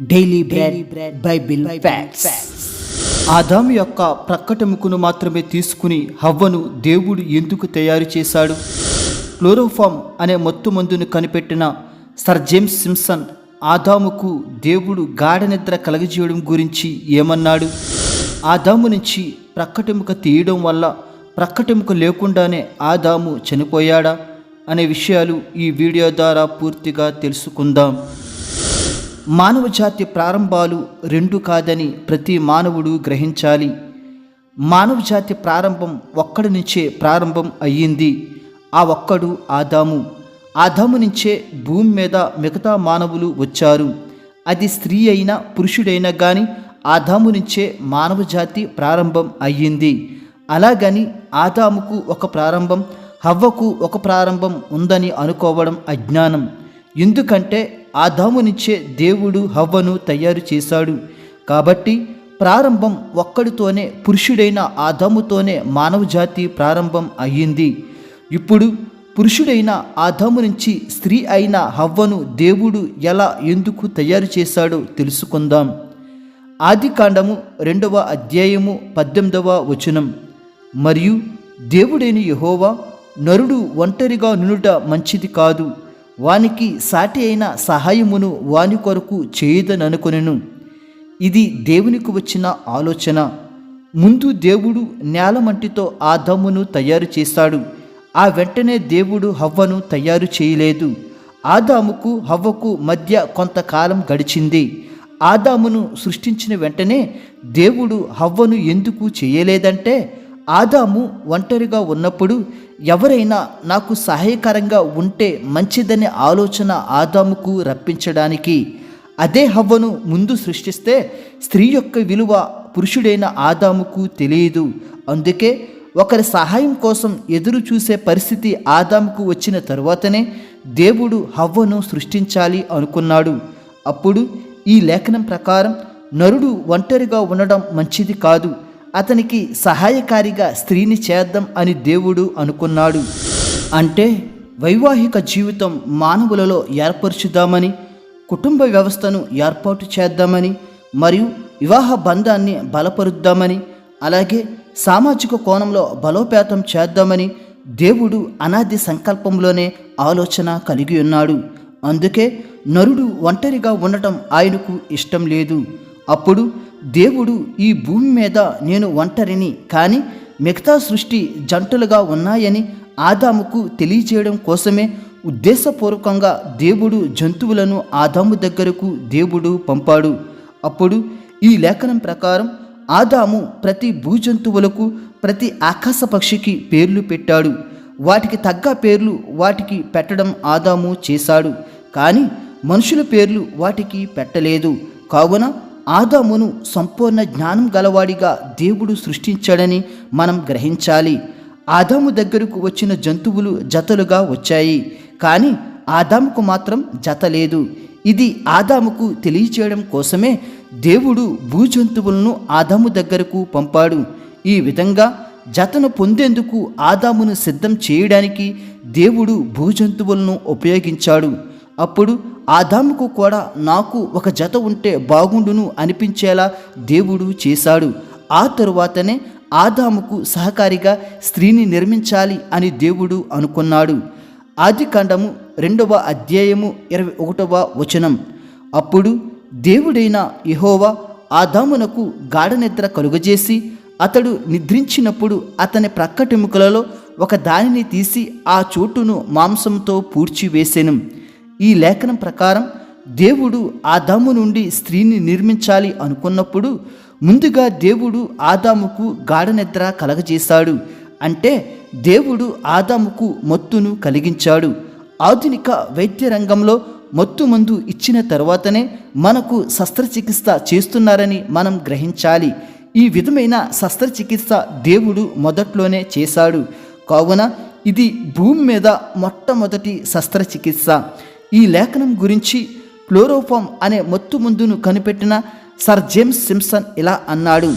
Daily bread Bible facts ఆదాము యొక్క ప్రక్కటెముకను మాత్రమే తీసుకుని హవ్వను దేవుడు ఎందుకు తయారు చేశాడు? క్లోరోఫామ్ అనే మత్తు మందును కనిపెట్టిన సర్ జేమ్స్ సింప్సన్ ఆదాముకు దేవుడు గాఢ నిద్ర కలగజేయడం గురించి ఏమన్నాడు? ఆదాము నుంచి ప్రక్కటెముక తీయడం వల్ల ప్రక్కటెముక లేకుండానే ఆదాము చనిపోయాడా? అనే విషయాలు ఈ వీడియో ద్వారా పూర్తిగా తెలుసుకుందాం. మానవ జాతి ప్రారంభాలు రెండు కాదని ప్రతి మానవుడు గ్రహించాలి. మానవ జాతి ప్రారంభం ఒక్కడి నుంచే ప్రారంభం అయ్యింది. ఆ ఒక్కడు ఆదాము. ఆదాము నుంచే భూమి మీద మిగతా మానవులు వచ్చారు. అది స్త్రీ అయినా పురుషుడైనా కానీ ఆదాము నుంచే మానవ జాతి ప్రారంభం అయ్యింది. అలాగని ఆదాముకు ఒక ప్రారంభం హవ్వకు ఒక ప్రారంభం ఉందని అనుకోవడం అజ్ఞానం. ఎందుకంటే ఆదామునిచ్చే నుంచే దేవుడు హవ్వను తయారు చేశాడు. కాబట్టి ప్రారంభం ఒక్కడితోనే పురుషుడైన ఆదాముతోనే మానవజాతి ప్రారంభం అయ్యింది. ఇప్పుడు పురుషుడైన ఆదాము నుంచి స్త్రీ అయిన హవ్వను దేవుడు ఎలా ఎందుకు తయారు చేశాడో తెలుసుకుందాం. ఆది కాండము రెండవ అధ్యాయము పద్దెనిమిదవ వచనం. మరియు దేవుడైన యహోవా నరుడు ఒంటరిగా నునుట మంచిది కాదు. వానికి సాటి అయిన సహాయమును వాని కొరకు చేయదననుకొనెను ఇది దేవునికి వచ్చిన ఆలోచన. ముందు దేవుడు నేలమంటితో దమ్మును తయారు చేశాడు ఆ వెంటనే దేవుడు హవ్వను తయారు చేయలేదు. ఆదాముకు హవ్వకు మధ్య కొంతకాలం గడిచింది. ఆదామును సృష్టించిన వెంటనే దేవుడు హవ్వను ఎందుకు చేయలేదంటే ఆదాము ఒంటరిగా ఉన్నప్పుడు ఎవరైనా నాకు సహాయకరంగా ఉంటే మంచిదనే ఆలోచన ఆదాముకు రప్పించడానికి అదే హవ్వను ముందు సృష్టిస్తే స్త్రీ యొక్క విలువ పురుషుడైన ఆదాముకు తెలియదు. అందుకే ఒకరి సహాయం కోసం ఎదురు చూసే పరిస్థితి ఆదాముకు వచ్చిన తరువాతనే దేవుడు హవ్వను సృష్టించాలి అనుకున్నాడు. అప్పుడు ఈ లేఖనం ప్రకారం నరుడు ఒంటరిగా ఉండడం మంచిది కాదు. అతనికి సహాయకారిగా స్త్రీని చేద్దాం అని దేవుడు అనుకున్నాడు. అంటే వైవాహిక జీవితం మానవులలో ఏర్పరచుదామని కుటుంబ వ్యవస్థను ఏర్పాటు చేద్దామని మరియు వివాహ బంధాన్ని బలపరుద్దామని అలాగే సామాజిక కోణంలో బలోపేతం చేద్దామని దేవుడు అనాది సంకల్పంలోనే ఆలోచన కలిగి ఉన్నాడు. అందుకే నరుడు ఒంటరిగా ఉండటం ఆయనకు ఇష్టం లేదు. అప్పుడు దేవుడు ఈ భూమి మీద నేను ఒంటరిని కానీ మిగతా సృష్టి జంటలుగా ఉన్నాయని ఆదాముకు తెలియజేయడం కోసమే ఉద్దేశపూర్వకంగా దేవుడు జంతువులను ఆదాము దగ్గరకు దేవుడు పంపాడు. అప్పుడు ఈ లేఖనం ప్రకారం ఆదాము ప్రతి భూజంతువులకు ప్రతి ఆకాశ పక్షికి పేర్లు పెట్టాడు. వాటికి తగ్గ పేర్లు వాటికి పెట్టడం ఆదాము చేశాడు. కానీ మనుషుల పేర్లు వాటికి పెట్టలేదు. కావున ఆదామును సంపూర్ణ జ్ఞానం గలవాడిగా దేవుడు సృష్టించాడని మనం గ్రహించాలి. ఆదాము దగ్గరకు వచ్చిన జంతువులు జతలుగా వచ్చాయి కానీ ఆదాముకు మాత్రం జత లేదు. ఇది ఆదాముకు తెలియచేయడం కోసమే దేవుడు భూజంతువులను ఆదాము దగ్గరకు పంపాడు. ఈ విధంగా జతను పొందేందుకు ఆదామును సిద్ధం చేయడానికి దేవుడు భూజంతువులను ఉపయోగించాడు. అప్పుడు ఆదాముకు కూడా నాకు ఒక జత ఉంటే బాగుండును అనిపించేలా దేవుడు చేశాడు. ఆ తరువాతనే ఆదాముకు సహకారిగా స్త్రీని నిర్మించాలి అని దేవుడు అనుకున్నాడు. ఆది కాండము రెండవ అధ్యాయము ఇరవై ఒకటవ వచనం. అప్పుడు దేవుడైన యహోవా ఆదామునకు గాఢ నిద్ర కలుగజేసి అతడు నిద్రించినప్పుడు అతని ప్రక్కటెముకలలో ఒక దానిని తీసి ఆ చోటును మాంసంతో పూడ్చివేసెను. ఈ లేఖనం ప్రకారం దేవుడు ఆదాము నుండి స్త్రీని నిర్మించాలి అనుకున్నప్పుడు ముందుగా దేవుడు ఆదాముకు గాఢ నిద్ర కలగజేశాడు. అంటే దేవుడు ఆదాముకు మత్తును కలిగించాడు. ఆధునిక వైద్య రంగంలో మత్తు మందు ఇచ్చిన తర్వాతనే మనకు శస్త్రచికిత్స చేస్తున్నారని మనం గ్రహించాలి. ఈ విధమైన శస్త్రచికిత్స దేవుడు మొదట్లోనే చేశాడు. కావున ఇది భూమి మీద మొట్టమొదటి శస్త్రచికిత్స. ఈ లేఖనం గురించి క్లోరోఫామ్ అనే మత్తు ముందును కనిపెట్టిన సర్ జేమ్స్ సింప్సన్ ఇలా అన్నాడు.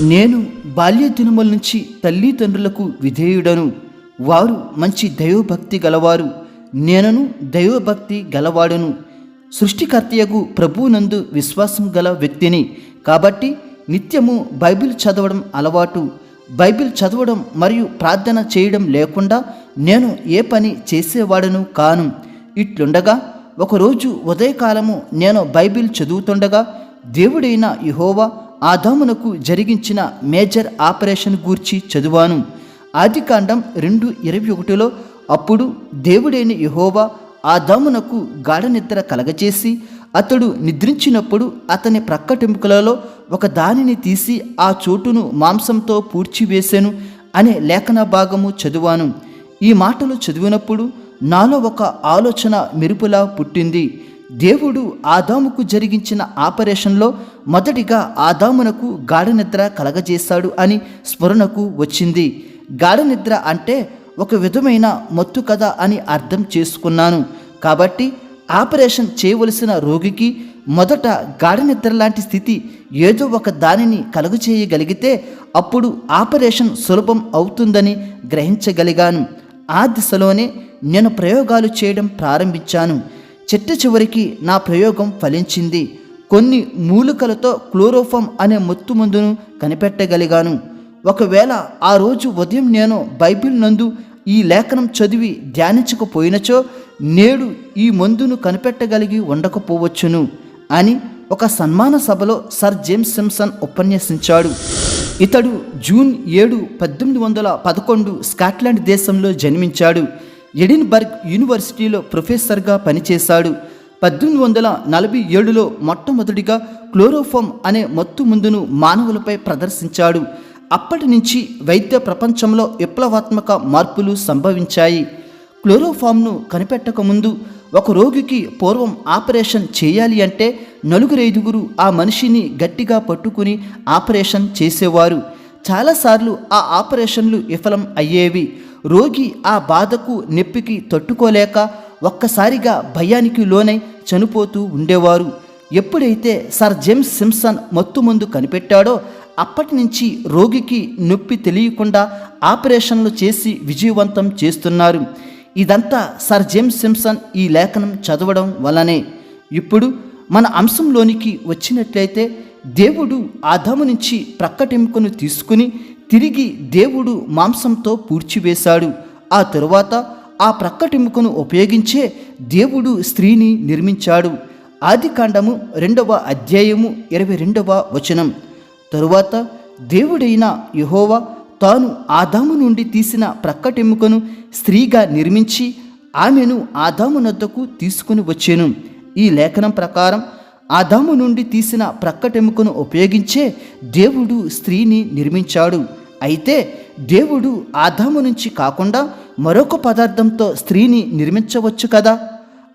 నేను బాల్య దినముల నుంచి తల్లిదండ్రులకు విధేయుడను. వారు మంచి దైవభక్తి గలవారు. నేనను దైవభక్తి గలవాడును. సృష్టికర్తయగు ప్రభువునందు విశ్వాసం గల వ్యక్తిని. కాబట్టి నిత్యము బైబిల్ చదవడం అలవాటు. బైబిల్ చదవడం మరియు ప్రార్థన చేయడం లేకుండా నేను ఏ పని చేసేవాడను కాను. ఇట్లుండగా ఒకరోజు ఉదయకాలము నేను బైబిల్ చదువుతుండగా దేవుడైన యహోవా ఆదామునకు జరిగించిన మేజర్ ఆపరేషన్ గూర్చి చదివాను. ఆదికాండం రెండు ఇరవై ఒకటిలో అప్పుడు దేవుడైన యహోవా ఆదామునకు గాఢ నిద్ర కలగచేసి అతడు నిద్రించినప్పుడు అతని ప్రక్కటెముకలలో ఒక దానిని తీసి ఆ చోటును మాంసంతో పూడ్చివేశాను అనే లేఖన భాగము చదివాను. ఈ మాటలు చదివినప్పుడు నాలో ఒక ఆలోచన మెరుపులా పుట్టింది. దేవుడు ఆదాముకు జరిగించిన ఆపరేషన్లో మొదటిగా ఆదామునకు గాఢ నిద్ర కలగజేశాడు అని స్మరణకు వచ్చింది. గాఢ నిద్ర అంటే ఒక విధమైన మత్తు కథ అని అర్థం చేసుకున్నాను. కాబట్టి ఆపరేషన్ చేయవలసిన రోగికి మొదట గాఢ నిద్ర లాంటి స్థితి ఏదో ఒక దానిని కలుగు చేయగలిగితే అప్పుడు ఆపరేషన్ సులభం అవుతుందని గ్రహించగలిగాను. ఆ దిశలోనే నేను ప్రయోగాలు చేయడం ప్రారంభించాను. చిట్ట చివరికి నా ప్రయోగం ఫలించింది. కొన్ని మూలికలతో క్లోరోఫామ్ అనే మత్తు మందును కనిపెట్టగలిగాను. ఒకవేళ ఆ రోజు ఉదయం నేను బైబిల్ నందు ఈ లేఖనం చదివి ధ్యానించకపోయినచో నేడు ఈ మందును కనిపెట్టగలిగి ఉండకపోవచ్చును అని ఒక సన్మాన సభలో సర్ జేమ్స్ సింప్సన్ ఉపన్యసించాడు. ఇతడు జూన్ ఏడు పద్దెనిమిది వందల పదకొండు స్కాట్లాండ్ దేశంలో జన్మించాడు. ఎడిన్బర్గ్ యూనివర్సిటీలో ప్రొఫెసర్గా పనిచేశాడు. పద్దెనిమిది వందల నలభై ఏడులో మొట్టమొదటిగా క్లోరోఫామ్ అనే మత్తు ముందును మానవులపై ప్రదర్శించాడు. అప్పటి నుంచి వైద్య ప్రపంచంలో విప్లవాత్మక మార్పులు సంభవించాయి. క్లోరోఫామ్ను కనిపెట్టకముందు ఒక రోగికి పూర్వం ఆపరేషన్ చేయాలి అంటే నలుగురైదుగురు ఆ మనిషిని గట్టిగా పట్టుకుని ఆపరేషన్ చేసేవారు. చాలాసార్లు ఆ ఆపరేషన్లు విఫలం అయ్యేవి. రోగి ఆ బాధకు నొప్పికి తట్టుకోలేక ఒక్కసారిగా భయానికి లోనై చనిపోతూ ఉండేవారు. ఎప్పుడైతే సర్ జేమ్స్ సిమ్సన్ మత్తుమందు కనిపెట్టాడో అప్పటి నుంచి రోగికి నొప్పి తెలియకుండా ఆపరేషన్లు చేసి విజయవంతం చేస్తున్నారు. ఇదంతా సర్ జేమ్స్ సిమ్సన్ ఈ లేఖనం చదవడం వల్లనే. ఇప్పుడు మన అంశంలోనికి వచ్చినట్లయితే దేవుడు ఆదాము నుంచి ప్రక్కటెముకను తీసుకుని తిరిగి దేవుడు మాంసంతో పూడ్చివేశాడు. ఆ తరువాత ఆ ప్రక్కటెముకను ఉపయోగించే దేవుడు స్త్రీని నిర్మించాడు. ఆదికాండము రెండవ అధ్యాయము ఇరవై రెండవ వచనం. తరువాత దేవుడైన యహోవా తాను ఆదాము నుండి తీసిన ప్రక్కటెముకను స్త్రీగా నిర్మించి ఆమెను ఆదాము నద్దకు తీసుకుని వచ్చాను. ఈ లేఖనం ప్రకారం ఆదాము నుండి తీసిన ప్రక్కటెముకను ఉపయోగించే దేవుడు స్త్రీని నిర్మించాడు. అయితే దేవుడు ఆదాము నుంచి కాకుండా మరొక పదార్థంతో స్త్రీని నిర్మించవచ్చు కదా?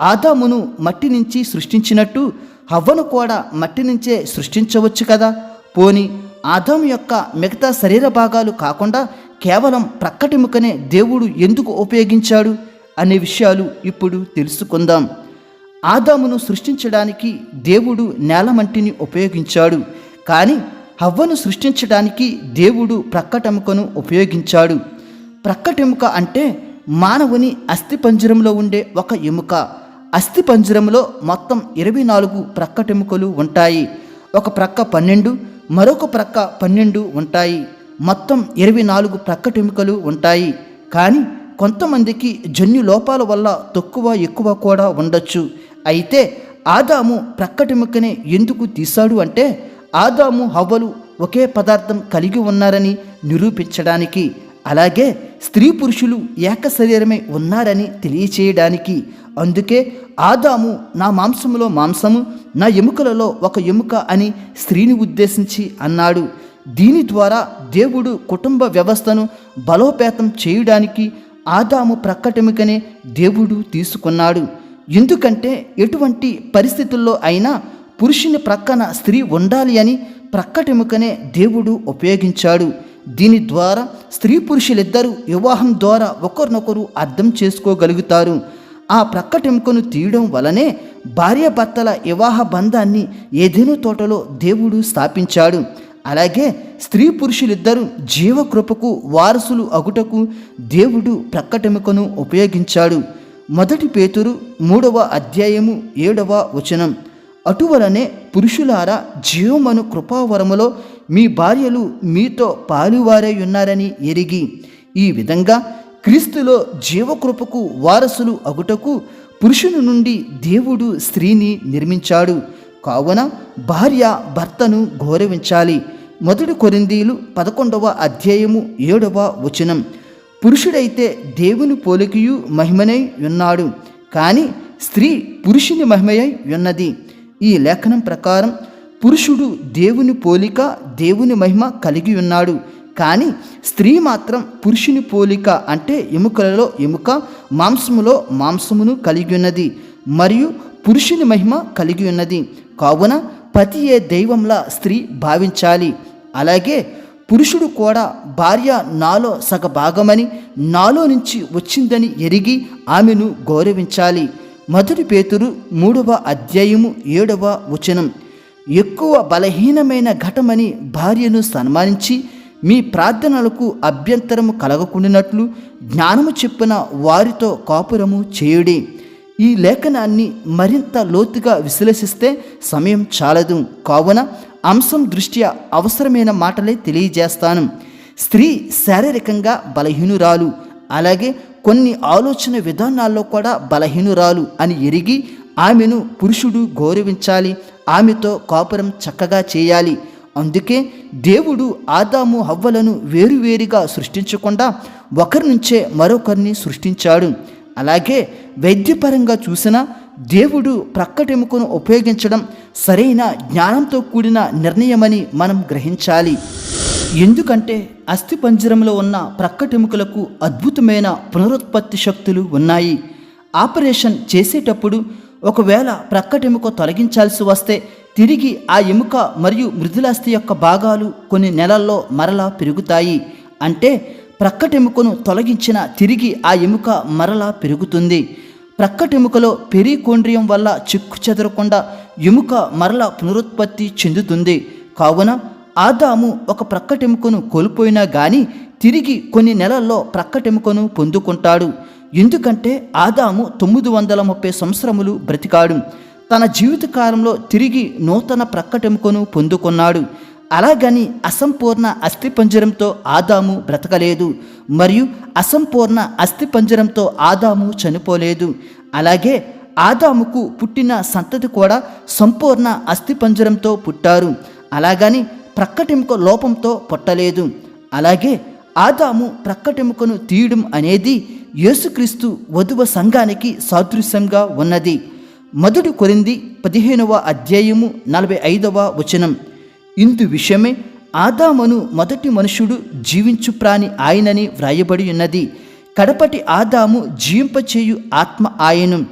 ఆదామును మట్టి నుంచి సృష్టించినట్టు హవ్వను కూడా మట్టి నుంచే సృష్టించవచ్చు కదా? పోని ఆదం యొక్క మిగతా శరీర భాగాలు కాకుండా కేవలం ప్రక్కటెముకనే దేవుడు ఎందుకు ఉపయోగించాడు అనే విషయాలు ఇప్పుడు తెలుసుకుందాం. ఆదామును సృష్టించడానికి దేవుడు నేలమంటిని ఉపయోగించాడు. కానీ హవ్వను సృష్టించడానికి దేవుడు ప్రక్కటెముకను ఉపయోగించాడు. ప్రక్కటెముక అంటే మానవుని అస్థిపంజరంలో ఉండే ఒక ఎముక. అస్థిపంజరంలో మొత్తం ఇరవై నాలుగు ప్రక్కటెముకలు ఉంటాయి. ఒక ప్రక్క పన్నెండు మరొక ప్రక్క పన్నెండు ఉంటాయి. మొత్తం ఇరవై నాలుగు ప్రక్కటెముకలు ఉంటాయి. కానీ కొంతమందికి జన్యు లోపాల వల్ల తక్కువ ఎక్కువ కూడా ఉండొచ్చు. అయితే ఆదాము ప్రక్కటెముకనే ఎందుకు తీశాడు అంటే ఆదాము హవ్వలు ఒకే పదార్థం కలిగి ఉన్నారని నిరూపించడానికి అలాగే స్త్రీ పురుషులు ఏక శరీరమే ఉన్నారని తెలియచేయడానికి. అందుకే ఆదాము నా మాంసములో మాంసము నా ఎముకలలో ఒక ఎముక అని స్త్రీని ఉద్దేశించి అన్నాడు. దీని ద్వారా దేవుడు కుటుంబ వ్యవస్థను బలోపేతం చేయడానికి ఆదాము ప్రక్కటెముకనే దేవుడు తీసుకున్నాడు. ఎందుకంటే ఎటువంటి పరిస్థితుల్లో అయినా పురుషుని ప్రక్కన స్త్రీ ఉండాలి అని ప్రక్కటెముకనే దేవుడు ఉపయోగించాడు. దీని ద్వారా స్త్రీ పురుషులిద్దరూ వివాహం ద్వారా ఒకరినొకరు అర్థం చేసుకోగలుగుతారు. ఆ ప్రక్కటెముకను తీయడం వలనే భార్యాభర్తల వివాహ బంధాన్ని ఏదేను తోటలో దేవుడు స్థాపించాడు. అలాగే స్త్రీ పురుషులిద్దరూ జీవకృపకు వారసులు అగుటకు దేవుడు ప్రక్కటెముకను ఉపయోగించాడు. మొదటి పేతురు మూడవ అధ్యాయము ఏడవ వచనం. అటువలనే పురుషులారా జీవమను కృపావరములో మీ భార్యలు మీతో పాలువారై ఉన్నారని ఎరిగి ఈ విధంగా క్రీస్తులో జీవకృపకు వారసులు అగుటకు పురుషుని నుండి దేవుడు స్త్రీని నిర్మించాడు. కావున భార్య భర్తను గౌరవించాలి. మొదటి కొరిందీలు పదకొండవ అధ్యాయము ఏడవ వచనం. పురుషుడైతే దేవుని పోలికయు మహిమనై ఉన్నాడు. కానీ స్త్రీ పురుషుని మహిమయై ఉన్నది. ఈ లేఖనం ప్రకారం పురుషుడు దేవుని పోలిక దేవుని మహిమ కలిగి ఉన్నాడు. కానీ స్త్రీ మాత్రం పురుషుని పోలిక అంటే ఎముకలలో ఎముక మాంసములో మాంసమును కలిగి ఉన్నది మరియు పురుషుని మహిమ కలిగి ఉన్నది. కావున పతియే దైవంలా స్త్రీ భావించాలి. అలాగే పురుషుడు కూడా భార్య నాలో సగ భాగమని నాలో నుంచి వచ్చిందని ఎరిగి ఆమెను గౌరవించాలి. మొదటి పేతురు మూడవ అధ్యాయము ఏడవ వచనం. ఎక్కువ బలహీనమైన ఘటమని భార్యను సన్మానించి మీ ప్రార్థనలకు అభ్యంతరము కలగకుండినట్లు జ్ఞానము చెప్పిన వారితో కాపురము చేయుడి. ఈ లేఖనాన్ని మరింత లోతుగా విశ్లేషిస్తే సమయం చాలదు. కావున అంశం దృష్ట్యా అవసరమైన మాటలే తెలియజేస్తాను. స్త్రీ శారీరకంగా బలహీనురాలు అలాగే కొన్ని ఆలోచన విధానాల్లో కూడా బలహీనురాలు అని ఎరిగి ఆమెను పురుషుడు గౌరవించాలి. ఆమెతో కాపురం చక్కగా చేయాలి. అందుకే దేవుడు ఆదాము హవ్వలను వేరువేరుగా సృష్టించకుండా ఒకరి నుంచే మరొకరిని సృష్టించాడు. అలాగే వైద్యపరంగా చూసినా దేవుడు ప్రక్కటెముకను ఉపయోగించడం సరైన జ్ఞానంతో కూడిన నిర్ణయమని మనం గ్రహించాలి. ఎందుకంటే అస్థిపంజరంలో ఉన్న ప్రక్కటెముకలకు అద్భుతమైన పునరుత్పత్తి శక్తులు ఉన్నాయి. ఆపరేషన్ చేసేటప్పుడు ఒకవేళ ప్రక్కటెముక తొలగించాల్సి వస్తే తిరిగి ఆ ఎముక మరియు మృదులాస్థి యొక్క భాగాలు కొన్ని నెలల్లో మరలా పెరుగుతాయి. అంటే ప్రక్కటెముకను తొలగించిన తిరిగి ఆ ఎముక మరలా పెరుగుతుంది. ప్రక్కటెముకలో పెరికోండ్రియం వల్ల చిక్కు చెదరకుండా ఎముక మరల పునరుత్పత్తి చెందుతుంది. కావున ఆదాము ఒక ప్రక్కటెముకను కోల్పోయినా గాని తిరిగి కొన్ని నెలల్లో ప్రక్కటెముకను పొందుకుంటాడు. ఎందుకంటే ఆదాము తొమ్మిది వందల ముప్పై సంవత్సరములు బ్రతికాడు. తన జీవితకాలంలో తిరిగి నూతన ప్రక్కటెముకను పొందుకున్నాడు. అలాగని అసంపూర్ణ అస్థిపంజరంతో ఆదాము బ్రతకలేదు. మరియు అసంపూర్ణ అస్థిపంజరంతో ఆదాము చనిపోలేదు. అలాగే ఆదాముకు పుట్టిన సంతతి కూడా సంపూర్ణ అస్థిపంజరంతో పుట్టారు. అలాగని ప్రక్కటెముక లోపంతో పుట్టలేదు. అలాగే ఆదాము ప్రక్కటెముకను తీయడం అనేది యేసుక్రీస్తు వధువ సంఘానికి సాదృశ్యంగా ఉన్నది. మొదటి కొరింది పదిహేనవ అధ్యాయము నలభై ఐదవ వచనం. ఇందు విషయమే ఆదామును మొదటి మనుషుడు జీవించు ప్రాణి ఆయనని వ్రాయబడి ఉన్నది. కడపటి ఆదాము జీవింపచేయు ఆత్మ ఆయను.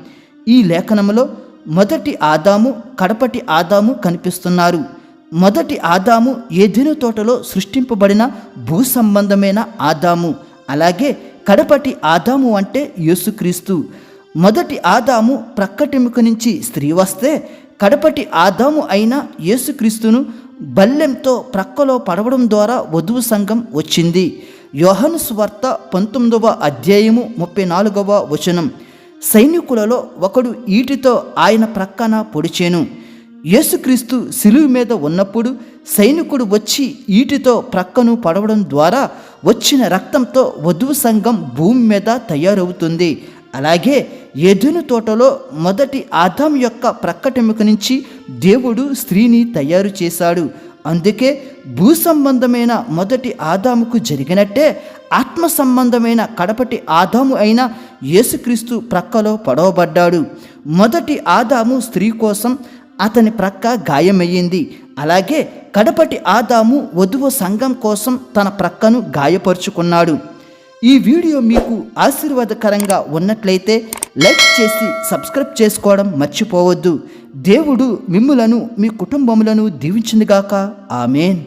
ఈ లేఖనములో మొదటి ఆదాము కడపటి ఆదాము కనిపిస్తున్నారు. మొదటి ఆదాము ఏదెను తోటలో సృష్టింపబడిన భూ సంబంధమైన ఆదాము. అలాగే కడపటి ఆదాము అంటే యేసుక్రీస్తు. మొదటి ఆదాము ప్రక్కటెముక నుంచి స్త్రీ వస్తే కడపటి ఆదాము అయిన యేసుక్రీస్తును బల్లెంతో ప్రక్కలో పడవడం ద్వారా వధువు సంఘం వచ్చింది. యోహను స్వార్త పంతొమ్మిదవ అధ్యాయము ముప్పై నాలుగవ వచనం. సైనికులలో ఒకడు ఈటితో ఆయన ప్రక్కన పొడిచేను. యేసుక్రీస్తు సిలువు మీద ఉన్నప్పుడు సైనికుడు వచ్చి ఈటితో ప్రక్కను పడవడం ద్వారా వచ్చిన రక్తంతో వధువు సంఘం భూమి మీద తయారవుతుంది. అలాగే ఎదును తోటలో మొదటి ఆదాం యొక్క ప్రక్కటెముక నుంచి దేవుడు స్త్రీని తయారు చేశాడు. అందుకే భూ సంబంధమైన మొదటి ఆదాముకు జరిగినట్టే ఆత్మ సంబంధమైన కడపటి ఆదాము అయిన యేసుక్రీస్తు ప్రక్కలో పడవబడ్డాడు. మొదటి ఆదాము స్త్రీ కోసం అతని ప్రక్క గాయమయ్యింది. అలాగే కడపటి ఆదాము వధువు సంఘం కోసం తన ప్రక్కను గాయపరుచుకున్నాడు. ఈ వీడియో మీకు ఆశీర్వాదకరంగా ఉన్నట్లయితే లైక్ చేసి సబ్స్క్రైబ్ చేసుకోవడం మర్చిపోవద్దు. దేవుడు మిమ్ములను మీ కుటుంబములను దీవించిందిగాక ఆమెన్.